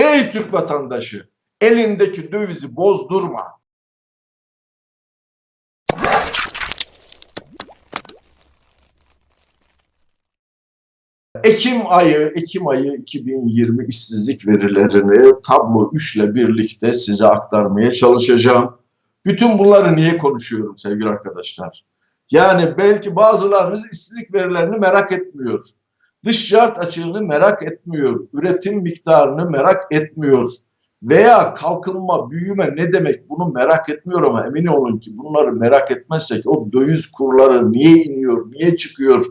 Ey Türk vatandaşı, elindeki dövizi bozdurma. Ekim ayı, Ekim ayı 2020 işsizlik verilerini tablo 3 ile birlikte size aktarmaya çalışacağım. Bütün bunları niye konuşuyorum sevgili arkadaşlar? Yani belki bazılarınız işsizlik verilerini merak etmiyor. Dış ticaret açığını merak etmiyor. Üretim miktarını merak etmiyor. Veya kalkınma, büyüme ne demek bunu merak etmiyor ama emin olun ki bunları merak etmezsek o döviz kurları niye iniyor, niye çıkıyor,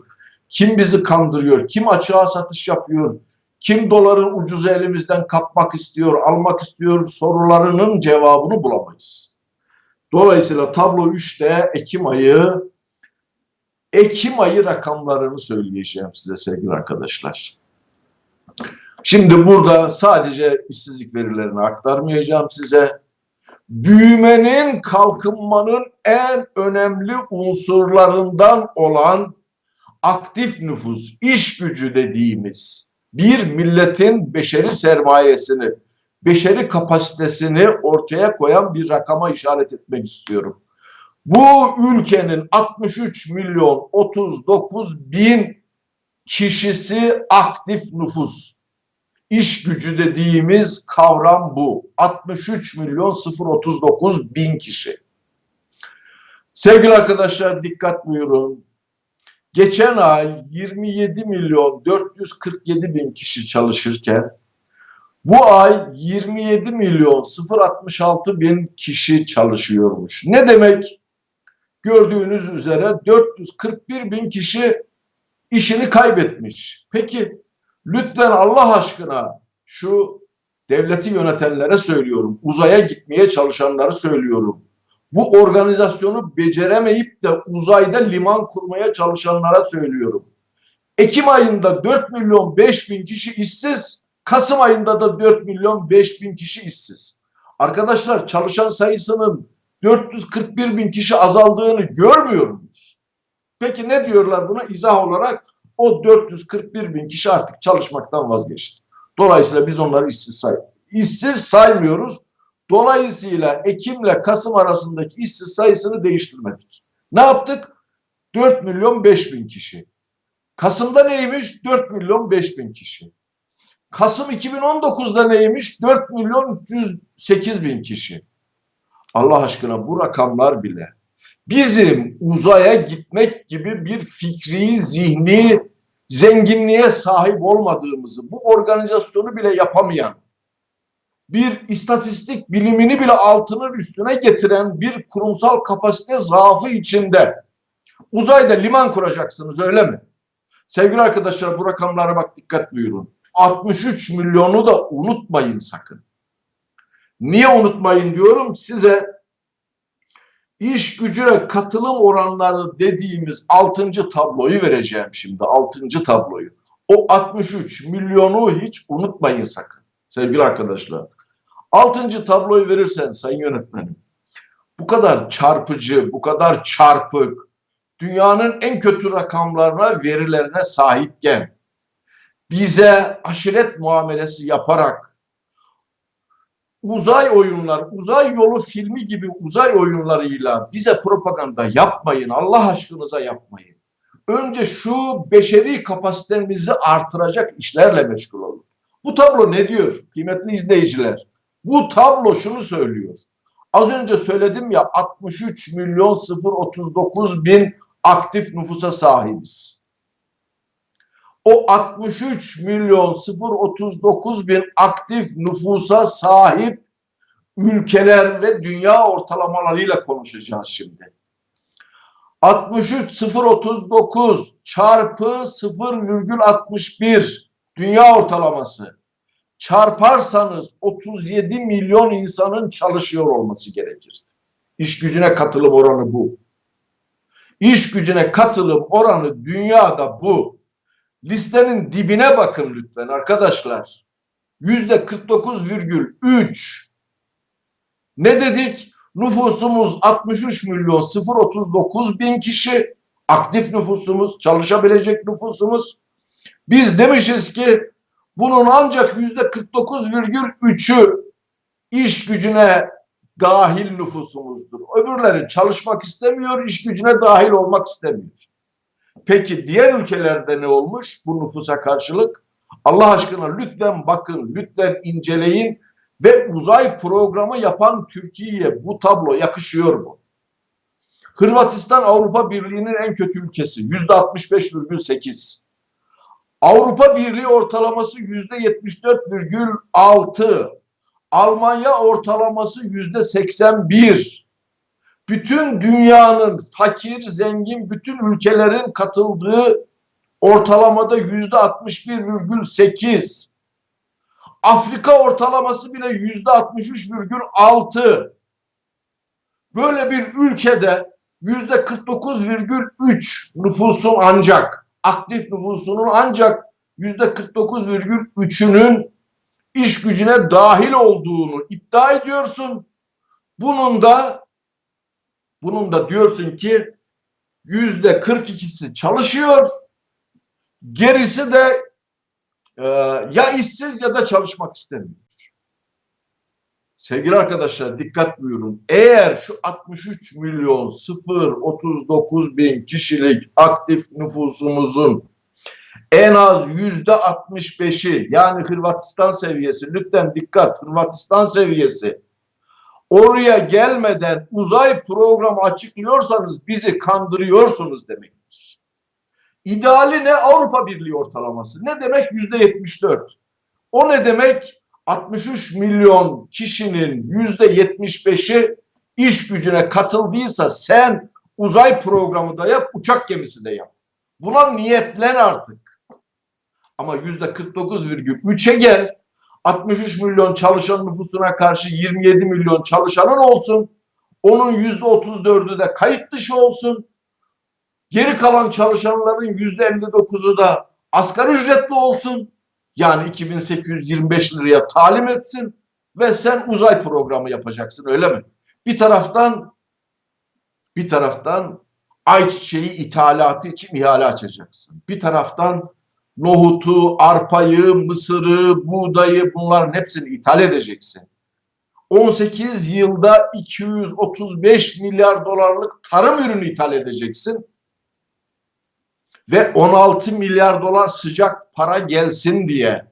kim bizi kandırıyor, kim açığa satış yapıyor, kim doları ucuz elimizden kapmak istiyor, almak istiyor sorularının cevabını bulamayız. Dolayısıyla tablo 3'te Ekim ayı Ekim ayı rakamlarını söyleyeceğim size sevgili arkadaşlar. Şimdi burada sadece işsizlik verilerini aktarmayacağım size. Büyümenin, kalkınmanın en önemli unsurlarından olan aktif nüfus, iş gücü dediğimiz bir milletin beşeri sermayesini, beşeri kapasitesini ortaya koyan bir rakama işaret etmek istiyorum. Bu ülkenin 63 milyon 39 bin kişisi aktif nüfus. İş gücü dediğimiz kavram bu. 63 milyon 039 bin kişi. Sevgili arkadaşlar dikkat buyurun. Geçen ay 27 milyon 447 bin kişi çalışırken bu ay 27 milyon 066 bin kişi çalışıyormuş. Ne demek? Gördüğünüz üzere 441 bin kişi işini kaybetmiş. Peki lütfen Allah aşkına şu devleti yönetenlere söylüyorum. Uzaya gitmeye çalışanları söylüyorum. Bu organizasyonu beceremeyip de uzayda liman kurmaya çalışanlara söylüyorum. Ekim ayında 4 milyon 5 bin kişi işsiz, Kasım ayında da 4 milyon 5 bin kişi işsiz. Arkadaşlar çalışan sayısının 441 bin kişi azaldığını görmüyor muyuz? Peki ne diyorlar buna? İzah olarak o 441 bin kişi artık çalışmaktan vazgeçti. Dolayısıyla biz onları işsiz say işsiz saymıyoruz. Dolayısıyla Ekim ile Kasım arasındaki işsiz sayısını değiştirmedik. Ne yaptık? 4 milyon 5 bin kişi. Kasım'da neymiş? 4 milyon 5 bin kişi. Kasım 2019'da neymiş? 4 milyon 308 bin kişi. Allah aşkına bu rakamlar bile bizim uzaya gitmek gibi bir fikri, zihni zenginliğe sahip olmadığımızı, bu organizasyonu bile yapamayan, bir istatistik bilimini bile altının üstüne getiren bir kurumsal kapasite zaafı içinde uzayda liman kuracaksınız öyle mi? Sevgili arkadaşlar bu rakamlara bak dikkat buyurun. 63 milyonu da unutmayın sakın. Niye unutmayın diyorum size iş gücüne katılım oranları dediğimiz 6. tabloyu vereceğim şimdi 6. tabloyu. O 63 milyonu hiç unutmayın sakın sevgili arkadaşlar. 6. tabloyu verirsen sayın yönetmenim bu kadar çarpıcı, bu kadar çarpık, dünyanın en kötü rakamlarına, verilerine sahipken bize aşiret muamelesi yaparak uzay oyunlar, uzay yolu filmi gibi uzay oyunlarıyla bize propaganda yapmayın. Allah aşkınıza yapmayın. Önce şu beşeri kapasitemizi artıracak işlerle meşgul olun. Bu tablo ne diyor kıymetli izleyiciler? Bu tablo şunu söylüyor. Az önce söyledim ya 63 milyon 039 bin aktif nüfusa sahibiz. O 63 milyon 039 bin aktif nüfusa sahip ülkeler ve dünya ortalamalarıyla konuşacağız şimdi. 63 039 çarpı 0,61 dünya ortalaması çarparsanız 37 milyon insanın çalışıyor olması gerekirdi. İş gücüne katılım oranı bu. İş gücüne katılım oranı dünyada bu. Listenin dibine bakın lütfen arkadaşlar. Yüzde 49,3. Ne dedik? Nüfusumuz 63 milyon 039 bin kişi. Aktif nüfusumuz, çalışabilecek nüfusumuz. Biz demişiz ki Bunun ancak yüzde 49,3'ü iş gücüne dahil nüfusumuzdur. Öbürleri çalışmak istemiyor, iş gücüne dahil olmak istemiyor. Peki diğer ülkelerde ne olmuş bu nüfusa karşılık? Allah aşkına lütfen bakın, lütfen inceleyin ve uzay programı yapan Türkiye'ye bu tablo yakışıyor mu? Hırvatistan Avrupa Birliği'nin en kötü ülkesi. Yüzde 65,8. Avrupa Birliği ortalaması yüzde 74,6. Almanya ortalaması yüzde 81. Bütün dünyanın fakir, zengin, bütün ülkelerin katıldığı ortalamada yüzde 61,8. Afrika ortalaması bile yüzde 63,6. Böyle bir ülkede yüzde 49,3 nüfusun ancak aktif nüfusunun ancak yüzde 49,3'ünün iş gücüne dahil olduğunu iddia ediyorsun. Bunun da bunun da diyorsun ki yüzde 42'si çalışıyor. Gerisi de e, ya işsiz ya da çalışmak istemiyor. Sevgili arkadaşlar dikkat buyurun. Eğer şu 63 milyon 0 39 bin kişilik aktif nüfusumuzun en az yüzde 65'i yani Hırvatistan seviyesi lütfen dikkat Hırvatistan seviyesi oraya gelmeden uzay programı açıklıyorsanız bizi kandırıyorsunuz demektir. İdeali ne? Avrupa Birliği ortalaması. Ne demek? Yüzde 74. O ne demek? 63 milyon kişinin yüzde 75'i iş gücüne katıldıysa sen uzay programı da yap, uçak gemisi de yap. Buna niyetlen artık. Ama yüzde 49,3'e gel. 63 milyon çalışan nüfusuna karşı 27 milyon çalışanın olsun. Onun yüzde 34'ü de kayıt dışı olsun. Geri kalan çalışanların yüzde 59'u da asgari ücretli olsun. Yani 2825 liraya talim etsin ve sen uzay programı yapacaksın öyle mi? Bir taraftan bir taraftan ayçiçeği ithalatı için ihale açacaksın. Bir taraftan nohutu, arpayı, mısırı, buğdayı bunların hepsini ithal edeceksin. 18 yılda 235 milyar dolarlık tarım ürünü ithal edeceksin. Ve 16 milyar dolar sıcak para gelsin diye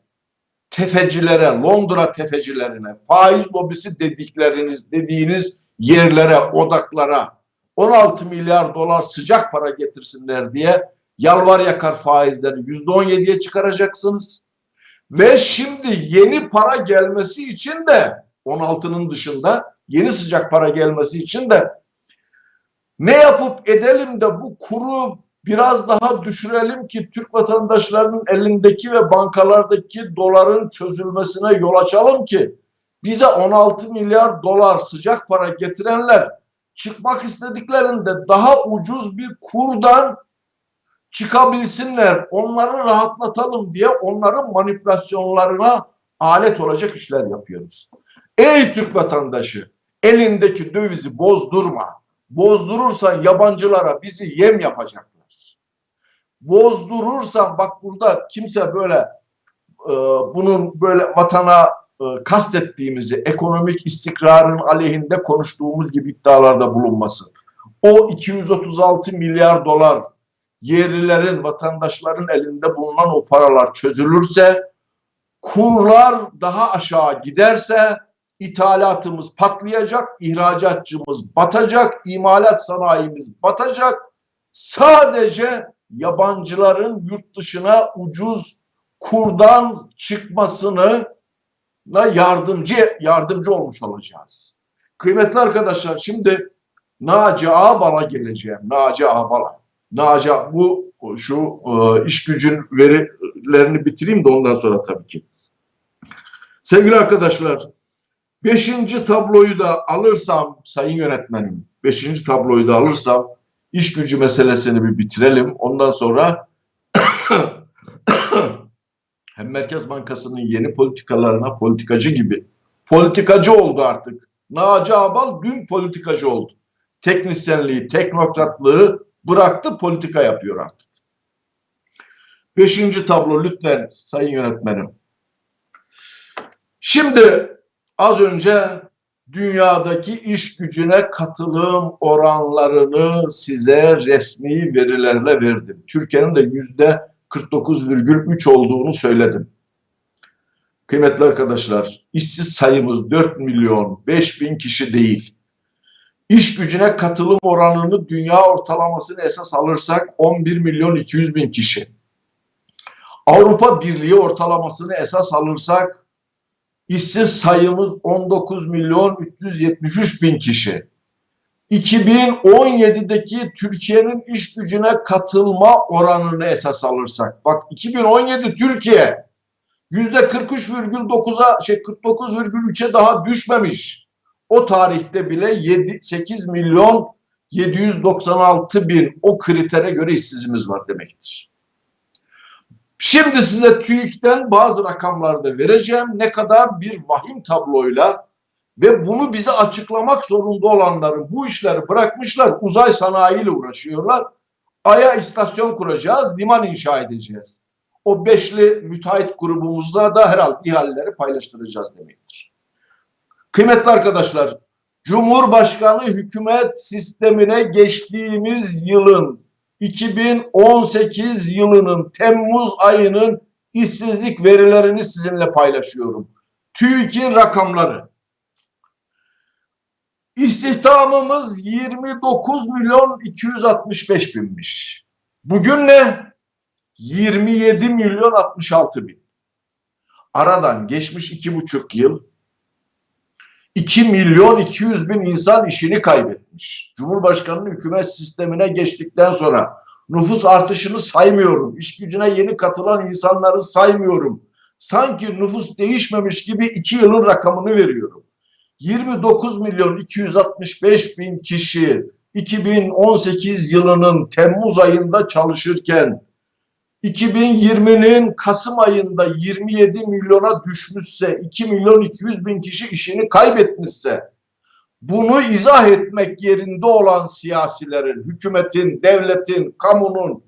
tefecilere, Londra tefecilerine, faiz lobisi dedikleriniz, dediğiniz yerlere, odaklara 16 milyar dolar sıcak para getirsinler diye yalvar yakar faizleri %17'ye çıkaracaksınız. Ve şimdi yeni para gelmesi için de 16'nın dışında yeni sıcak para gelmesi için de ne yapıp edelim de bu kuru biraz daha düşürelim ki Türk vatandaşlarının elindeki ve bankalardaki doların çözülmesine yol açalım ki bize 16 milyar dolar sıcak para getirenler çıkmak istediklerinde daha ucuz bir kurdan çıkabilsinler, onları rahatlatalım diye onların manipülasyonlarına alet olacak işler yapıyoruz. Ey Türk vatandaşı, elindeki dövizi bozdurma. Bozdurursan yabancılara bizi yem yapacaklar. Bozdurursan bak burada kimse böyle e, bunun böyle vatana e, kastettiğimizi, ekonomik istikrarın aleyhinde konuştuğumuz gibi iddialarda bulunmasın. O 236 milyar dolar yerlilerin, vatandaşların elinde bulunan o paralar çözülürse, kurlar daha aşağı giderse ithalatımız patlayacak, ihracatçımız batacak, imalat sanayimiz batacak. Sadece yabancıların yurt dışına ucuz kurdan çıkmasını yardımcı yardımcı olmuş olacağız. Kıymetli arkadaşlar şimdi Naci Ağbal'a geleceğim. Naci Ağbal'a. Naci bu şu e, iş gücün verilerini bitireyim de ondan sonra tabii ki. Sevgili arkadaşlar, beşinci tabloyu da alırsam sayın yönetmenim, beşinci tabloyu da alırsam iş gücü meselesini bir bitirelim. Ondan sonra hem Merkez Bankası'nın yeni politikalarına politikacı gibi politikacı oldu artık. Naci Abal dün politikacı oldu. Teknisyenliği, teknokratlığı bıraktı politika yapıyor artık. Beşinci tablo lütfen sayın yönetmenim. Şimdi az önce dünyadaki iş gücüne katılım oranlarını size resmi verilerle verdim. Türkiye'nin de yüzde 49,3 olduğunu söyledim. Kıymetli arkadaşlar, işsiz sayımız 4 milyon 5 bin kişi değil. İş gücüne katılım oranını dünya ortalamasını esas alırsak 11 milyon 200 bin kişi. Avrupa Birliği ortalamasını esas alırsak işsiz sayımız 19 milyon 373 bin kişi. 2017'deki Türkiye'nin iş gücüne katılma oranını esas alırsak, bak 2017 Türkiye yüzde 43,9'a şey 49,3'e daha düşmemiş. O tarihte bile 7, 8 milyon 796 bin o kritere göre işsizimiz var demektir. Şimdi size TÜİK'ten bazı rakamlar da vereceğim. Ne kadar bir vahim tabloyla ve bunu bize açıklamak zorunda olanların bu işleri bırakmışlar. Uzay sanayiyle uğraşıyorlar. Ay'a istasyon kuracağız, liman inşa edeceğiz. O beşli müteahhit grubumuzla da herhalde ihaleleri paylaştıracağız demektir. Kıymetli arkadaşlar, Cumhurbaşkanı hükümet sistemine geçtiğimiz yılın 2018 yılının Temmuz ayının işsizlik verilerini sizinle paylaşıyorum. TÜİK'in rakamları. İstihdamımız 29 milyon 265 binmiş. Bugün ne? 27 milyon 66 bin. Aradan geçmiş iki buçuk yıl 2 milyon 200 bin insan işini kaybetmiş. Cumhurbaşkanının hükümet sistemine geçtikten sonra nüfus artışını saymıyorum. İş gücüne yeni katılan insanları saymıyorum. Sanki nüfus değişmemiş gibi iki yılın rakamını veriyorum. 29 milyon 265 bin kişi 2018 yılının Temmuz ayında çalışırken 2020'nin Kasım ayında 27 milyona düşmüşse, 2 milyon 200 bin kişi işini kaybetmişse, bunu izah etmek yerinde olan siyasilerin, hükümetin, devletin, kamunun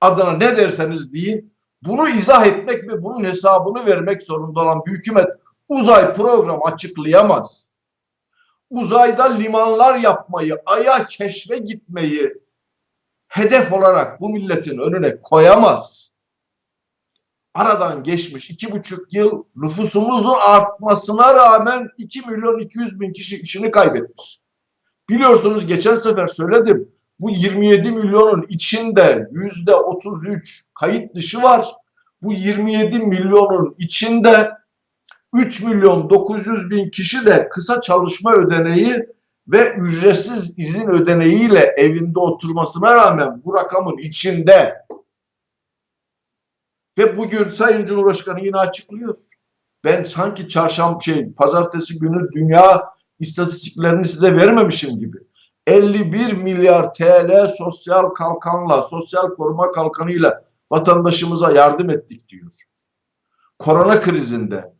adına ne derseniz deyin, bunu izah etmek ve bunun hesabını vermek zorunda olan bir hükümet uzay programı açıklayamaz. Uzayda limanlar yapmayı, aya keşfe gitmeyi, hedef olarak bu milletin önüne koyamaz. Aradan geçmiş iki buçuk yıl nüfusumuzun artmasına rağmen 2 milyon 200 bin kişi işini kaybetmiş. Biliyorsunuz geçen sefer söyledim. Bu 27 milyonun içinde yüzde 33 kayıt dışı var. Bu 27 milyonun içinde 3 milyon 900 bin kişi de kısa çalışma ödeneği ve ücretsiz izin ödeneğiyle evinde oturmasına rağmen bu rakamın içinde ve bugün Sayın Cumhurbaşkanı yine açıklıyor. Ben sanki çarşamba şey pazartesi günü dünya istatistiklerini size vermemişim gibi. 51 milyar TL sosyal kalkanla, sosyal koruma kalkanıyla vatandaşımıza yardım ettik diyor. Korona krizinde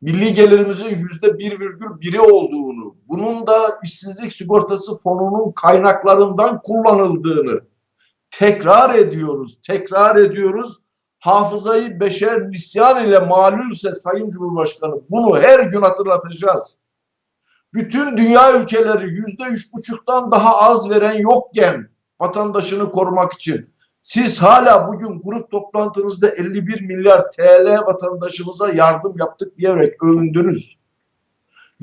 milli gelirimizin yüzde bir virgül biri olduğunu, bunun da işsizlik sigortası fonunun kaynaklarından kullanıldığını tekrar ediyoruz, tekrar ediyoruz. Hafızayı beşer nisyan ile malulse Sayın Cumhurbaşkanı bunu her gün hatırlatacağız. Bütün dünya ülkeleri yüzde üç buçuktan daha az veren yokken vatandaşını korumak için siz hala bugün grup toplantınızda 51 milyar TL vatandaşımıza yardım yaptık diyerek övündünüz.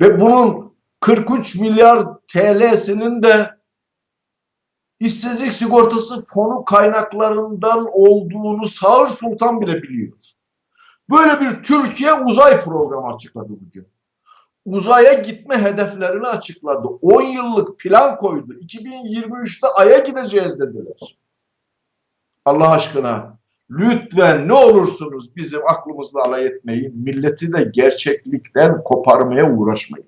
Ve bunun 43 milyar TL'sinin de işsizlik sigortası fonu kaynaklarından olduğunu Sağır Sultan bile biliyor. Böyle bir Türkiye uzay programı açıkladı bugün. Uzaya gitme hedeflerini açıkladı. 10 yıllık plan koydu. 2023'te Ay'a gideceğiz dediler. Allah aşkına lütfen ne olursunuz bizim aklımızla alay etmeyin. Milleti de gerçeklikten koparmaya uğraşmayın.